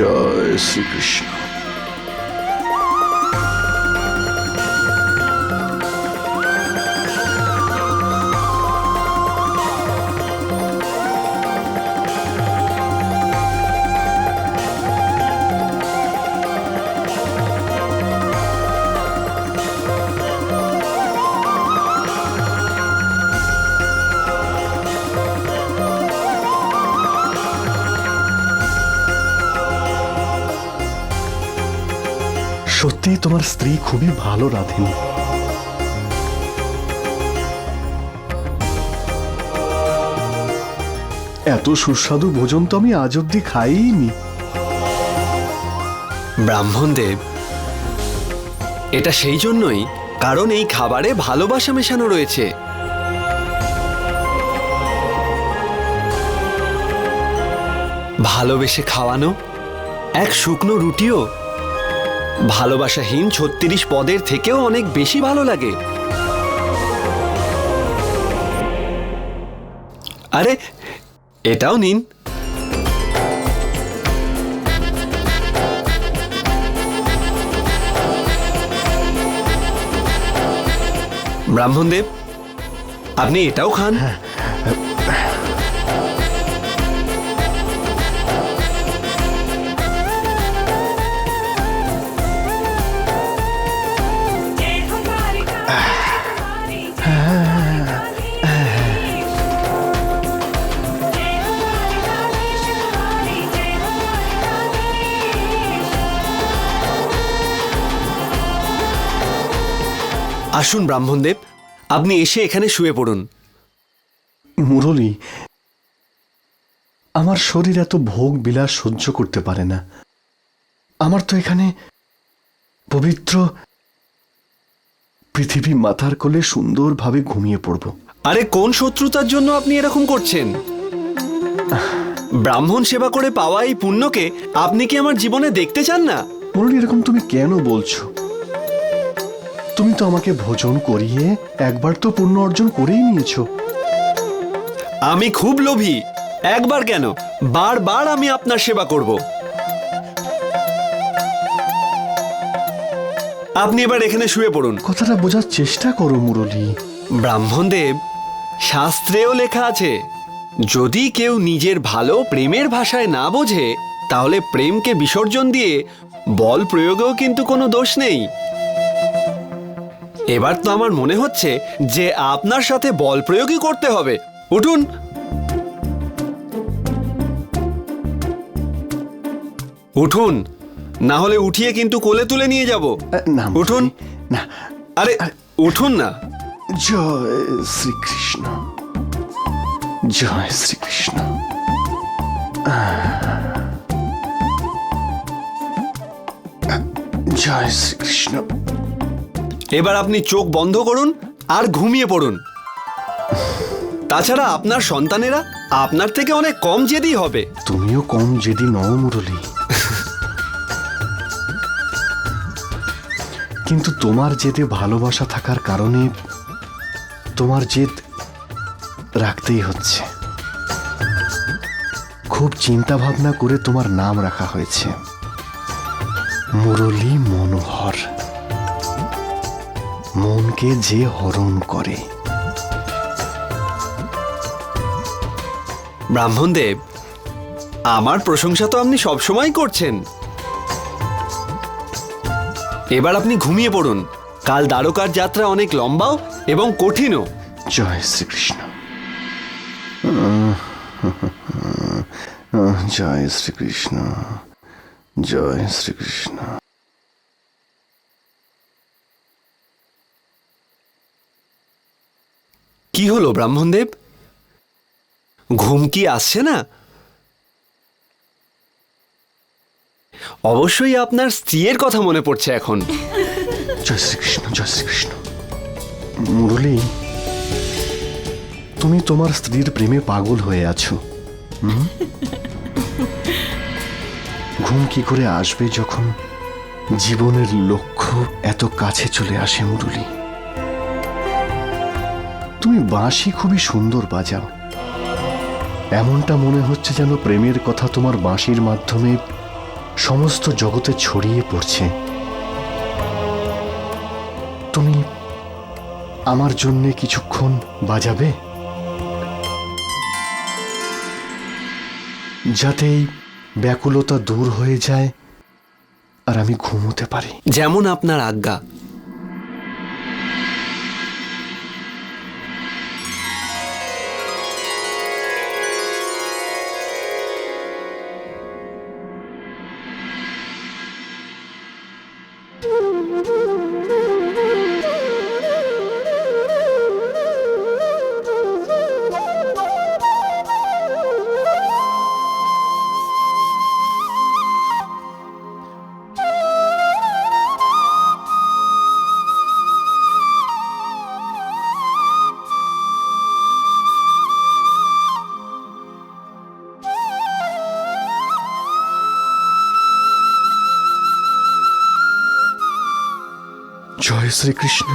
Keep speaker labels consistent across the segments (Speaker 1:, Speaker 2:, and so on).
Speaker 1: জয় শ্রীকৃষ্ণ। তোমার স্ত্রী খুবই ভালো রাধেনি এত সুস্বাদু ভোজন তো আমি আজ অব্দি খাইনি।
Speaker 2: ব্রাহ্মণদেব, এটা সেই জন্যই, কারণ এই খাবারে ভালোবাসা মেশানো রয়েছে। ভালোবেসে খাওয়ানো এক শুকনো রুটিও ভালোবাসাহীন ছত্রিশ পদের থেকেও অনেক বেশি ভালো লাগে। আরে, এটাও নিন। ব্রাহ্মণদেব, আপনি এটাও খান?
Speaker 3: जय
Speaker 2: আসুন ব্রাহ্মণদেব আপনি এসে এখানে শুয়ে পড়ুন।
Speaker 1: মুরলী আমার শরীর এত ভোগ বিলাস সহ্য করতে পারে না। আমার তো এখানে পবিত্র পৃথিবী মাথার কোলে সুন্দরভাবে ঘুমিয়ে পড়ব।
Speaker 2: আরে কোন শত্রুতার জন্য আপনি এরকম করছেন? ব্রাহ্মণ সেবা করে পাওয়া এই পুণ্যকে আপনি কি আমার জীবনে দেখতে চান না?
Speaker 1: মুরলী এরকম তুমি কেন বলছো? তুমি তো আমাকে ভোজন করিয়ে একবার তো পুণ্য অর্জন করেই নিয়েছো।
Speaker 2: আমি খুব লোভী। একবার কেন? বারবার আমি আপনার সেবা করব। আপনি এবার এখানে শুয়ে পড়ুন।
Speaker 1: কথাটা বোঝার চেষ্টা করো মুরলী।
Speaker 2: ব্রাহ্মণদেব শাস্ত্রেও লেখা আছে যদি কেউ নিজের ভালো প্রেমের ভাষায় না বোঝে তাহলে প্রেমকে বিসর্জন দিয়ে বল প্রয়োগেও কিন্তু কোনো দোষ নেই। এবার তো আমার মনে হচ্ছে যে আপনার সাথে বল প্রয়োগই করতে হবে। উঠুন। উঠুন। না হলে উঠিয়ে কিন্তু কোলে তুলে নিয়ে যাব।
Speaker 1: না
Speaker 2: উঠুন।
Speaker 1: না।
Speaker 2: আরে উঠুন না।
Speaker 1: জয় শ্রীকৃষ্ণ। জয় শ্রীকৃষ্ণ। জয় শ্রীকৃষ্ণ।
Speaker 2: এবার আপনি চোখ বন্ধ করুন আর ঘুমিয়ে পড়ুন। তাছাড়া আপনার সন্তানেরা আপনার থেকে অনেক কম জেদি হবে।
Speaker 1: তুমিও কম জেদি নও, মুরলী। কিন্তু তোমার জেদে ভালোবাসা থাকার কারণে তোমার জেদ রাখতেই হচ্ছে। খুব চিন্তা ভাবনা করে তোমার নাম রাখা হয়েছে। মুরলী মনোহর। মনকে যে হরণ করে।
Speaker 2: ব্রাহ্মণদেব আমার প্রশংসা তো আপনি সবসময় করছেন। এবার আপনি ঘুমিয়ে পড়ুন। কাল দ্বারকার যাত্রা অনেক লম্বাও এবং কঠিনও।
Speaker 1: জয় শ্রীকৃষ্ণ। জয় শ্রীকৃষ্ণ। জয় শ্রীকৃষ্ণ।
Speaker 2: কি হলো, ব্রাহ্মণদেব? ঘুম কি আসছে না? অবশ্যই আপনার স্ত্রীর কথা মনে পড়ছে এখন।
Speaker 1: জয় শ্রীকৃষ্ণ জয় শ্রীকৃষ্ণ। মুরলী, তুমি তোমার স্ত্রীর প্রেমে পাগল হয়ে আছো? ঘুম কি করে আসবে যখন জীবনের লক্ষ্য এত কাছে চলে আসে, মুরলী? তুমি বাঁশি খুবই সুন্দর বাজাও। এমনটা মনে হচ্ছে যেন প্রেমের কথা তোমার বাঁশির মাধ্যমে সমস্ত জগতে ছড়িয়ে পড়ছে। তুমি আমার জন্য কিছুক্ষণ বাজাবে? যাতে এই ব্যাকুলতা দূর হয়ে যায় আর আমি ঘুমোতে পারি।
Speaker 2: যেমন আপনার আজ্ঞা Thank you.
Speaker 1: জয় শ্রীকৃষ্ণ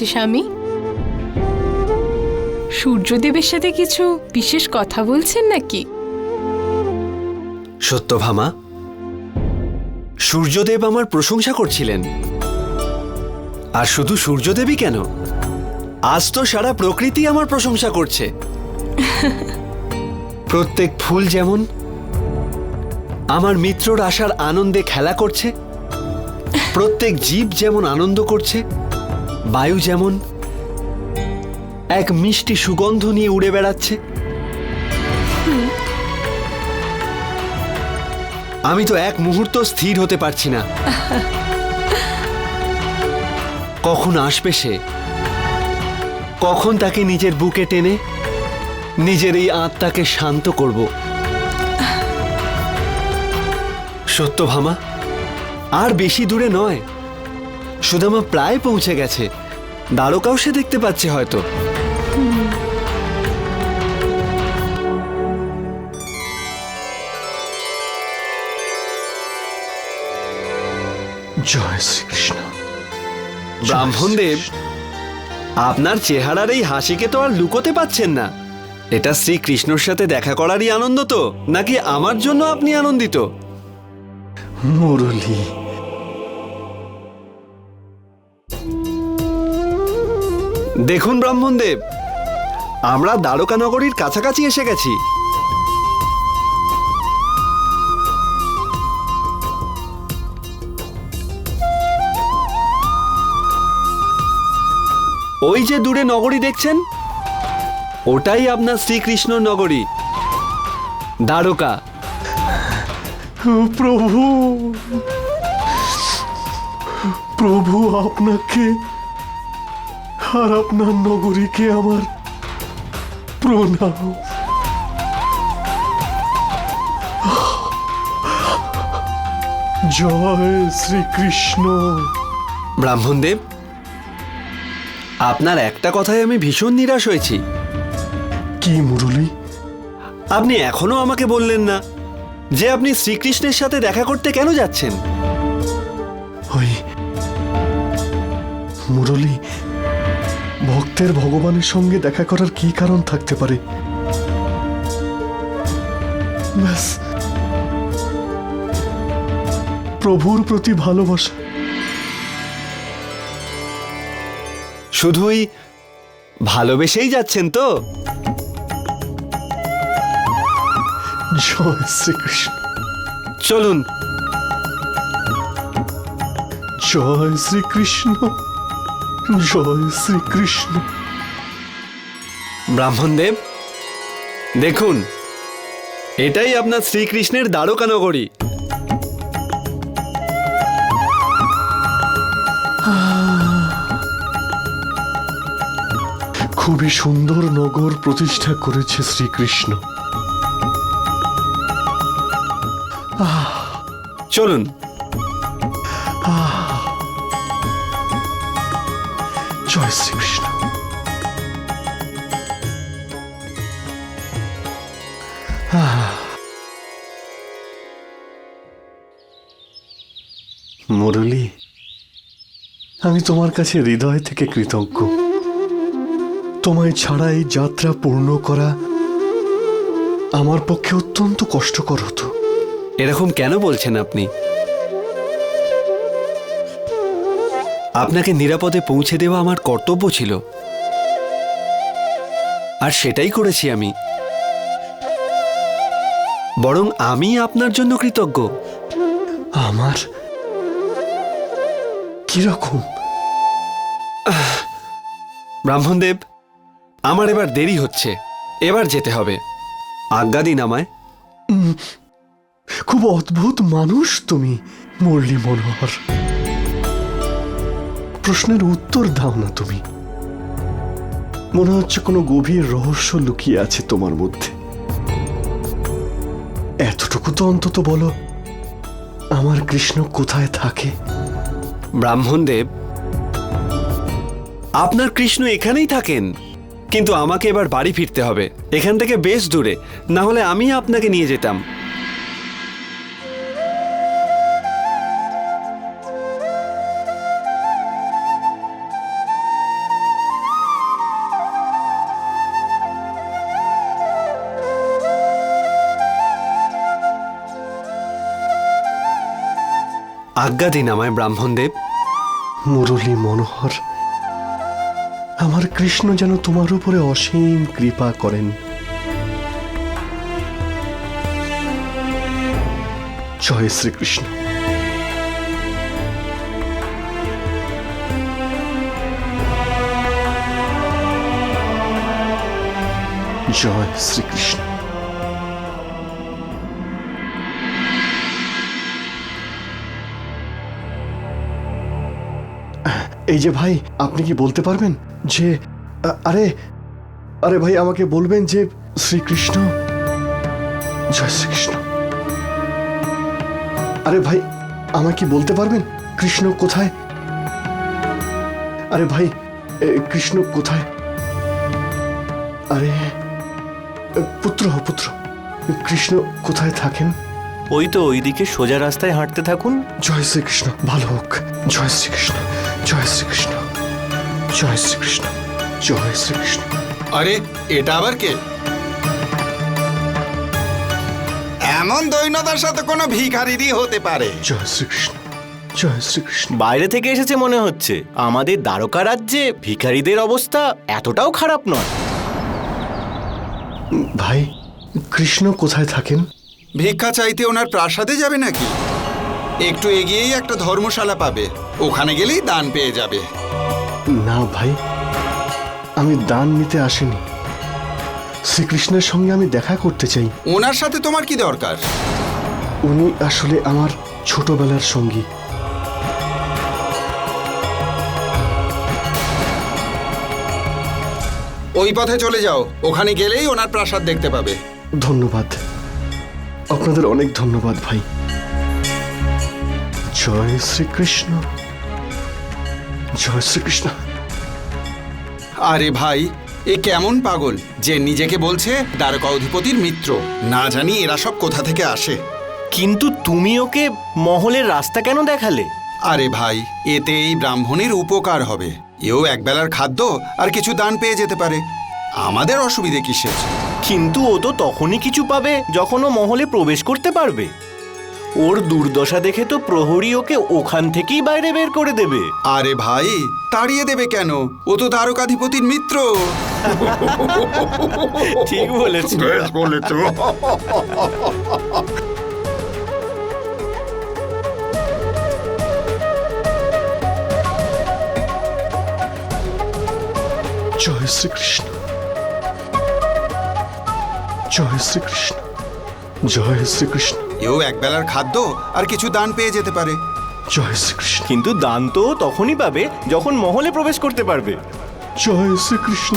Speaker 4: হয়েছে স্বামী সূর্যদেবের সাথে কিছু বিশেষ কথা বলছেন নাকি?
Speaker 2: সত্যভামা সূর্যদেব আমার প্রশংসা করছিলেন। আর শুধু সূর্যদেবই কেন? আজ তো সারা প্রকৃতি আমার প্রশংসা করছে। প্রত্যেক ফুল যেমন আমার মিত্রর আসার আনন্দে খেলা করছে, প্রত্যেক জীব যেমন আনন্দ করছে বায়ু যেমন এক মিষ্টি সুগন্ধ নিয়ে উড়ে বেড়াচ্ছে। আমি তো এক মুহূর্ত স্থির হতে পারছি না। কখন আসবে সে? কখন তাকে নিজের বুকে টেনে নিজের এই আত্মাকে শান্ত করব? সত্যভামা আর বেশি দূরে নয়। সুদামা প্রায় পৌঁছে গেছে। দ্বারকাও সে দেখতে পাচ্ছে হয়তো।
Speaker 1: জয় শ্রীকৃষ্ণ।
Speaker 2: ব্রাহ্মণদেব আপনার চেহারার এই হাসিকে তো আর লুকোতে পাচ্ছেন না। এটা শ্রীকৃষ্ণর সাথে দেখা করারই আনন্দ তো নাকি আমার জন্য আপনি আনন্দিত?
Speaker 1: মুরলী।
Speaker 2: দেখুন ব্রাহ্মণদেব, আমরা দ্বারকা নগরীর কাছাকাছি এসে গেছি। ওই যে দূরে নগরী দেখছেন? ওটাই আপনার শ্রীকৃষ্ণ নগরী। দ্বারকা।
Speaker 1: প্রভু প্রভু আপনাকে আর আপনার নগরীকে আমার প্রণাম। জয় শ্রীকৃষ্ণ।
Speaker 2: ব্রাহ্মণদেব আপনার একটা কথায় আমি ভীষণ নিরাশ হয়েছি।
Speaker 1: কি মুরলী?
Speaker 2: আপনি এখনও আমাকে বললেন না যে আপনি শ্রীকৃষ্ণের সাথে দেখা করতে কেন যাচ্ছেন।
Speaker 1: ওই মুরলী ভক্তের ভগবানের সঙ্গে দেখা করার কি কারণ থাকতে পারে? ব্যাস। প্রভুর প্রতি ভালোবাসা।
Speaker 2: শুধুই ভালোবেসেই যাচ্ছেন তো?
Speaker 1: জয় শ্রীকৃষ্ণ।
Speaker 2: চলুন।
Speaker 1: জয় শ্রীকৃষ্ণ। জয় শ্রীকৃষ্ণ।
Speaker 2: ব্রাহ্মণদেব দেখুন এটাই আপনার শ্রীকৃষ্ণের দ্বারকা নগরী।
Speaker 1: খুবই সুন্দর নগর প্রতিষ্ঠা করেছে শ্রীকৃষ্ণ।
Speaker 2: চলুন
Speaker 1: শ্রীকৃষ্ণ। মুরলী আমি তোমার কাছে হৃদয় থেকে কৃতজ্ঞ। তোমায় ছাড়া এই যাত্রা পূর্ণ করা আমার পক্ষে অত্যন্ত কষ্টকর হতো।
Speaker 2: এরকম কেন বলছেন আপনি? আপনাকে নিরাপদে পৌঁছে দেওয়া আমার কর্তব্য ছিল। আর সেটাই করেছি আমি। বরং আমি আপনার জন্য কৃতজ্ঞ।
Speaker 1: আমার? কীরকম?
Speaker 2: ব্রাহ্মণদেব আমার এবার দেরি হচ্ছে। এবার যেতে হবে। আজ্ঞা দিন আমায়।
Speaker 1: খুব অদ্ভুত মানুষ তুমি মুরলী মনোহর প্রশ্নের উত্তর দাও না তুমি। মনে হচ্ছে কোনো গভীর রহস্য লুকিয়ে আছে তোমার মধ্যে। এতটুকু তো অন্তত বলো, আমার কৃষ্ণ কোথায় থাকে?
Speaker 2: ব্রাহ্মণদেব, আপনার কৃষ্ণ এখানেই থাকেন, কিন্তু আমাকে এবার বাড়ি ফিরতে হবে। এখান থেকে বেশ দূরে, না হলে আমি আপনাকে নিয়ে যেতাম। আজ্ঞা দিন আমায়, ব্রাহ্মণদেব।
Speaker 1: মুরলী মনোহর, আমার কৃষ্ণ যেন তোমার উপরে অসীম কৃপা করেন। জয় শ্রীকৃষ্ণ। জয় শ্রীকৃষ্ণ। এই যে ভাই আপনি কি বলতে পারবেন যে আরে আরে ভাই আমাকে বলবেন যে শ্রীকৃষ্ণ? জয় শ্রীকৃষ্ণ। আরে ভাই আমাকে কি বলতে পারবেন? কৃষ্ণ কোথায়? আরে ভাই কৃষ্ণ কোথায়? আরে পুত্র পুত্র কৃষ্ণ কোথায় থাকেন?
Speaker 5: ওই তো ওইদিকে সোজা রাস্তায় হাঁটতে থাকুন।
Speaker 1: জয় শ্রীকৃষ্ণ ভালো হোক জয় শ্রীকৃষ্ণ। জয় শ্রীকৃষ্ণ জয় শ্রীকৃষ্ণ জয় শ্রীকৃষ্ণ।
Speaker 6: আরে এটা আবার কে? এমন দৈন্যতার সাথে কোনো ভিখারিরই হতে পারে।
Speaker 1: জয় শ্রীকৃষ্ণ জয় শ্রীকৃষ্ণ।
Speaker 5: বাইরে থেকে এসেছে মনে হচ্ছে আমাদের দ্বারকা রাজ্যে ভিখারিদের অবস্থা এতটাও খারাপ নয়।
Speaker 1: ভাই কৃষ্ণ কোথায় থাকেন?
Speaker 6: ভিক্ষা চাইতে ওনার প্রাসাদে যাবে নাকি? একটু এগিয়েই একটা ধর্মশালা পাবে। ওখানে গেলেই দান পেয়ে যাবে।
Speaker 1: না ভাই আমি দান নিতে আসিনি। শ্রীকৃষ্ণের সঙ্গে আমি দেখা করতে চাই।
Speaker 6: ওনার সাথে তোমার কি দরকার?
Speaker 1: উনি আসলে আমার ছোটবেলার সঙ্গী।
Speaker 6: ওই পথে চলে যাও ওখানে গেলেই ওনার প্রাসাদ দেখতে পাবে।
Speaker 1: ধন্যবাদ। আপনাদের অনেক ধন্যবাদ ভাই। জয় শ্রীকৃষ্ণ জয় শ্রীকৃষ্ণ।
Speaker 6: আরে ভাই এ কেমন পাগল যে নিজেকে বলছে দ্বারকা অধিপতির মিত্র? না জানি এরা সব কোথা থেকে আসে।
Speaker 5: কিন্তু তুমি ওকে মহলের রাস্তা কেন দেখালে?
Speaker 6: আরে ভাই এতে এই ব্রাহ্মণের উপকার হবে। এও একবেলার খাদ্য আর কিছু দান পেয়ে যেতে পারে। আমাদের অসুবিধে কিসের?
Speaker 5: কিন্তু ও তো তখনই কিছু পাবে যখন ও মহলে প্রবেশ করতে পারবে। ওর দুর্দশা দেখে তো প্রহরী ওকে ওখান থেকেই বাইরে বের করে দেবে।
Speaker 6: আরে ভাই তাড়িয়ে দেবে কেন? ও তো তারকাধিপতির মিত্র।
Speaker 5: ঠিক বলেছ।
Speaker 6: বলেছ।
Speaker 1: জয় শ্রীকৃষ্ণ। জয় শ্রীকৃষ্ণ। জয় শ্রীকৃষ্ণ।
Speaker 6: এও বেলার খাদ্য আর কিছু দান পেয়ে যেতে পারে।
Speaker 1: জয় শ্রীকৃষ্ণ।
Speaker 5: কিন্তু দান তো তখনই পাবে যখন মহলে প্রবেশ করতে পারবে।
Speaker 1: জয় শ্রীকৃষ্ণ।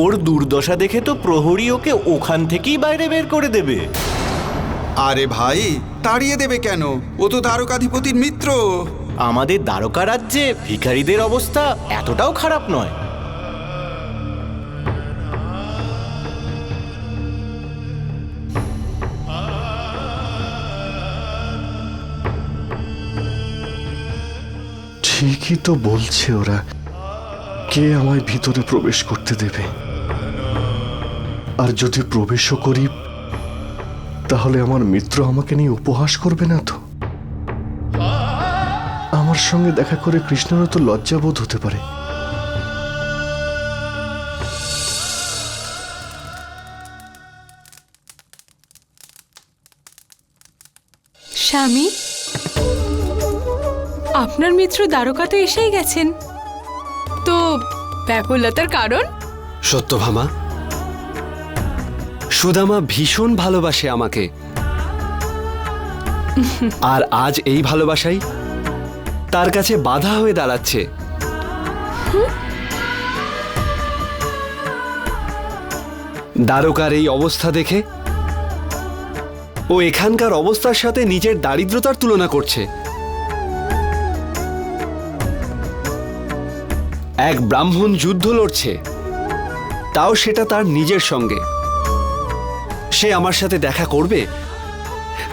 Speaker 5: ওর দুর্দশা দেখে তো প্রহরী ওকে ওখান থেকেই বাইরে বের করে দেবে।
Speaker 6: আরে ভাই তাড়িয়ে দেবে কেন? ও তো দ্বারকাধিপতির মিত্র।
Speaker 5: আমাদের দ্বারকা রাজ্যে ভিখারিদের অবস্থা এতটাও খারাপ নয়।
Speaker 1: ঠিকই তো বলছে ওরা। কে আমায় ভিতরে প্রবেশ করতে দেবে? আর যদি প্রবেশও করি তাহলে আমার মিত্র আমাকে নিয়ে উপহাস করবে না তো? আমার সঙ্গে দেখা করে কৃষ্ণেরও তো লজ্জাবোধ হতে পারে।
Speaker 4: স্বামী আপনার মিত্র দ্বারকাতে এসেই গেছেন। তো ব্যাকুলতার কারণ?
Speaker 2: সত্যভামা সুদামা ভীষণ ভালোবাসে আমাকে। আর আজ এই ভালোবাসাই তার কাছে বাধা হয়ে দাঁড়াচ্ছে। দ্বারকার এই অবস্থা দেখে ও এখানকার অবস্থার সাথে নিজের দারিদ্রতার তুলনা করছে। এক ব্রাহ্মণ যুদ্ধ লড়ছে, তাও সেটা তার নিজের সঙ্গে। সে আমার সাথে দেখা করবে?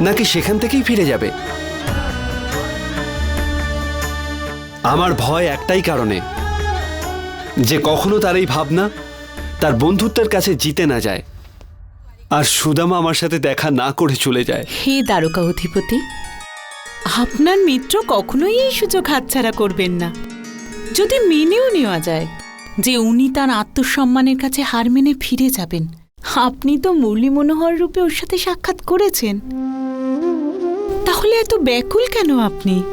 Speaker 2: নাকি সেখান থেকেই ফিরে যাবে? আমার ভয় একটাই কারণে, যে কখনো তার এই ভাবনা তার বন্ধুত্বের কাছে জিতে না যায় আর সুদামা আমার সাথে দেখা না করে চলে যায়।
Speaker 7: হে দ্বারকা অধিপতি, আপনার মিত্র কখনোই এই সুযোগ হাতছাড়া করবেন না। যদি মেনেও নেওয়া যায় যে উনি তার আত্মসম্মানের কাছে হার মেনে ফিরে যাবেন আপনি তো মুরলী মনোহর রূপে ওর সাথে সাক্ষাৎ করেছেন। তাহলে এত ব্যাকুল কেন আপনি?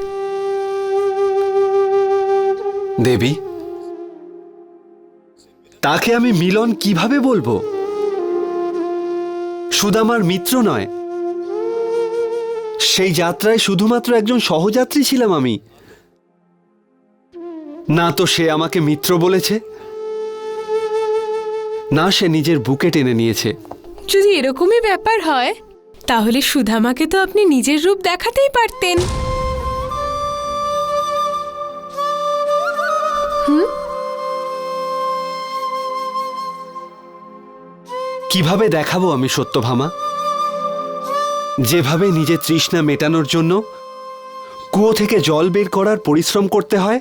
Speaker 2: দেবী, তাকে আমি মিলন কীভাবে বলব? সুদামার মিত্র নয়। সেই যাত্রায় শুধুমাত্র একজন সহযাত্রী ছিলাম আমি। না তো সে আমাকে মিত্র বলেছে না সে নিজের বুকে টেনে নিয়েছে।
Speaker 4: যদি এরকমই ব্যাপার হয় তাহলে সুধামাকে তো আপনি নিজের রূপ দেখাতেই পারতেন।
Speaker 2: কীভাবে দেখাবো আমি সত্যভামা? যেভাবে নিজের তৃষ্ণা মেটানোর জন্য কুয়ো থেকে জল বের করার পরিশ্রম করতে হয়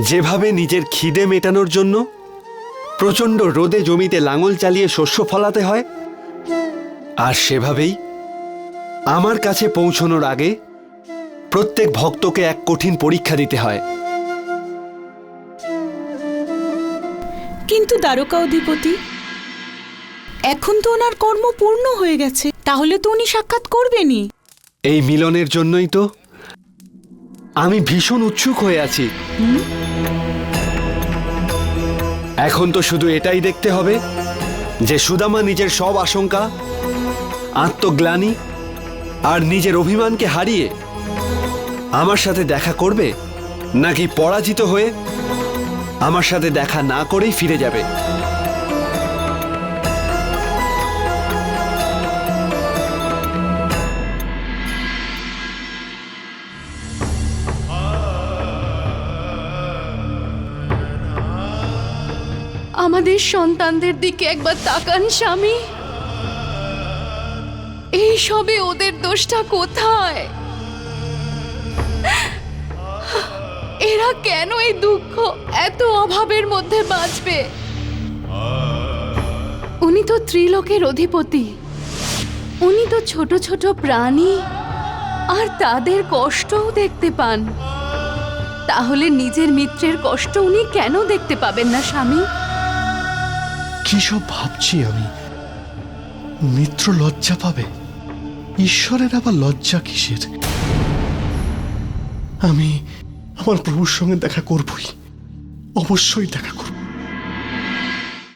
Speaker 2: যেভাবে নিজের খিদে মেটানোর জন্য প্রচণ্ড রোদে জমিতে লাঙল চালিয়ে শস্য ফলাতে হয়। আর সেভাবেই আমার কাছে পৌঁছনোর আগে প্রত্যেক ভক্তকে এক কঠিন পরীক্ষা দিতে হয়।
Speaker 7: কিন্তু দ্বারকা অধিপতি এখন তো ওনার কর্ম পূর্ণ হয়ে গেছে তাহলে তো উনি সাক্ষাৎ করবেনই।
Speaker 2: এই মিলনের জন্যই তো আমি ভীষণ উৎসুক হয়ে আছি। এখন তো শুধু এটাই দেখতে হবে যে সুদামা নিজের সব আশঙ্কা, আত্মগ্লানি আর নিজের অভিমানকে হারিয়ে আমার সাথে দেখা করবে নাকি পরাজিত হয়ে আমার সাথে দেখা না করেই ফিরে যাবে।
Speaker 8: সন্তানদের দিকে একবার তাকান, স্বামী। এই সবে ওদের দোষটা কোথায়? এরা কেন এই দুঃখ এত অভাবের মধ্যে বাঁচবে? উনি তো ত্রিলোকের অধিপতি। উনি তো ছোট ছোট প্রাণী। আর তাদের কষ্টও দেখতে পান।
Speaker 6: তাহলে নিজের মিত্রের কষ্ট উনি কেন দেখতে পাবেন না, স্বামী?
Speaker 1: কি সব ভাবছি আমি? মিত্র লজ্জা পাবে? ঈশ্বরের আবার লজ্জা কিসের? আমি আমার প্রভুর সঙ্গে দেখা করবই। অবশ্যই দেখা করব।